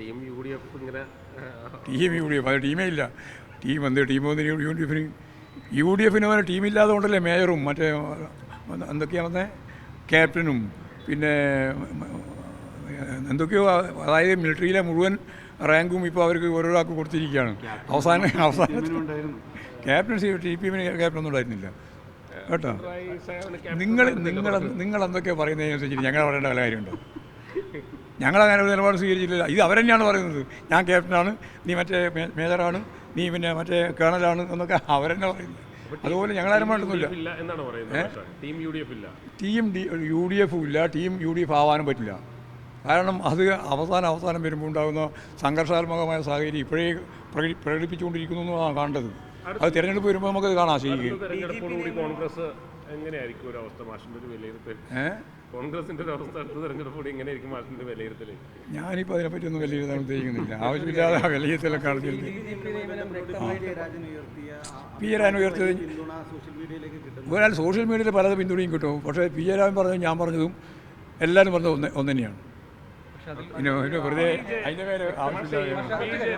Team U D F ഇങ്ങനെ team U D F അത് ടീമേ ഇല്ല. ടീം എന്ത് ടീം വന്ന് യു ഡി എഫിന് യു ഡി എഫിന് വരെ ടീമില്ലാതെ കൊണ്ടല്ലേ മേയറും മറ്റേ എന്തൊക്കെയാണ് വന്നേ ക്യാപ്റ്റനും പിന്നെ എന്തൊക്കെയോ അതായത് മിലിറ്ററിയിലെ മുഴുവൻ റാങ്കും ഇപ്പോൾ അവർക്ക് ഓരോരാൾക്ക് കൊടുത്തിരിക്കുകയാണ്. അവസാന അവസാന ക്യാപ്റ്റൻസി ടി പി എമ്മിന് ക്യാപ്റ്റൻ ഒന്നും ഉണ്ടായിരുന്നില്ല. കേട്ടോ? നിങ്ങൾ നിങ്ങൾ നിങ്ങൾ എന്തൊക്കെയാണ് പറയുന്നതിനനുസരിച്ച് ഞങ്ങൾ പറയേണ്ട കാര്യമുണ്ടോ. ഞങ്ങളങ്ങനെ ഒരു നിലപാട് സ്വീകരിച്ചില്ല ഇത് അവർ അവരെന്നെയാണ് പറയുന്നത്. ഞാൻ ക്യാപ്റ്റനാണ് നീ മറ്റേ മേജറാണ് നീ പിന്നെ മറ്റേ കേണലാണ് എന്നൊക്കെ അവർ അവരെന്നെ പറയുന്നത്. അതുപോലെ ഞങ്ങളാരും പറയുന്നത് ടീം യു ഡി എഫും ഇല്ല ടീം യു ഡി എഫ് ആവാനും പറ്റില്ല. കാരണം അത് അവസാനം അവസാനം വരുമ്പോൾ ഉണ്ടാകുന്ന സംഘർഷാത്മകമായ സാഹചര്യം ഇപ്പോഴേ പ്രകടി പ്രകടിപ്പിച്ചുകൊണ്ടിരിക്കുന്നു എന്നാണ് കാണേണ്ടത്. അത് തിരഞ്ഞെടുപ്പ് വരുമ്പോൾ നമുക്കത് കാണാം ശരിക്കും കോൺഗ്രസ് എങ്ങനെയായിരിക്കും ഒരു അവസ്ഥ മാഷിന്റെ ഒരു വിലയിരുത്തൽ? കോൺഗ്രസിന്റെ ഒരു അവസ്ഥ അടുത്ത തെരഞ്ഞെടുപ്പോടെ എങ്ങനെയായിരിക്കും മാഷിന്റെ വിലയിരുത്തൽ ഞാനിപ്പോൾ അതിനെപ്പറ്റി ഒന്നും വിലയിരുത്താൻ ഉദ്ദേശിക്കുന്നില്ല. ആവശ്യമില്ലാതെ ആ വിലയിരുത്തലൊക്കെ നടത്തിയത് പി എ രാജൻ ഉയർത്തിയത് ഒരാൾ സോഷ്യൽ മീഡിയയിൽ പലത് പിന്തുണയും കിട്ടും. പക്ഷേ പി എ രാജൻ പറഞ്ഞതും ഞാൻ പറഞ്ഞതും എല്ലാവരും പറഞ്ഞത് ഒന്ന് ഒന്ന് തന്നെയാണ്. വെറുതെ അതിന്റെ പേര് ആവശ്യമില്ലാതെ പക്ഷേ അതിനെതിരെ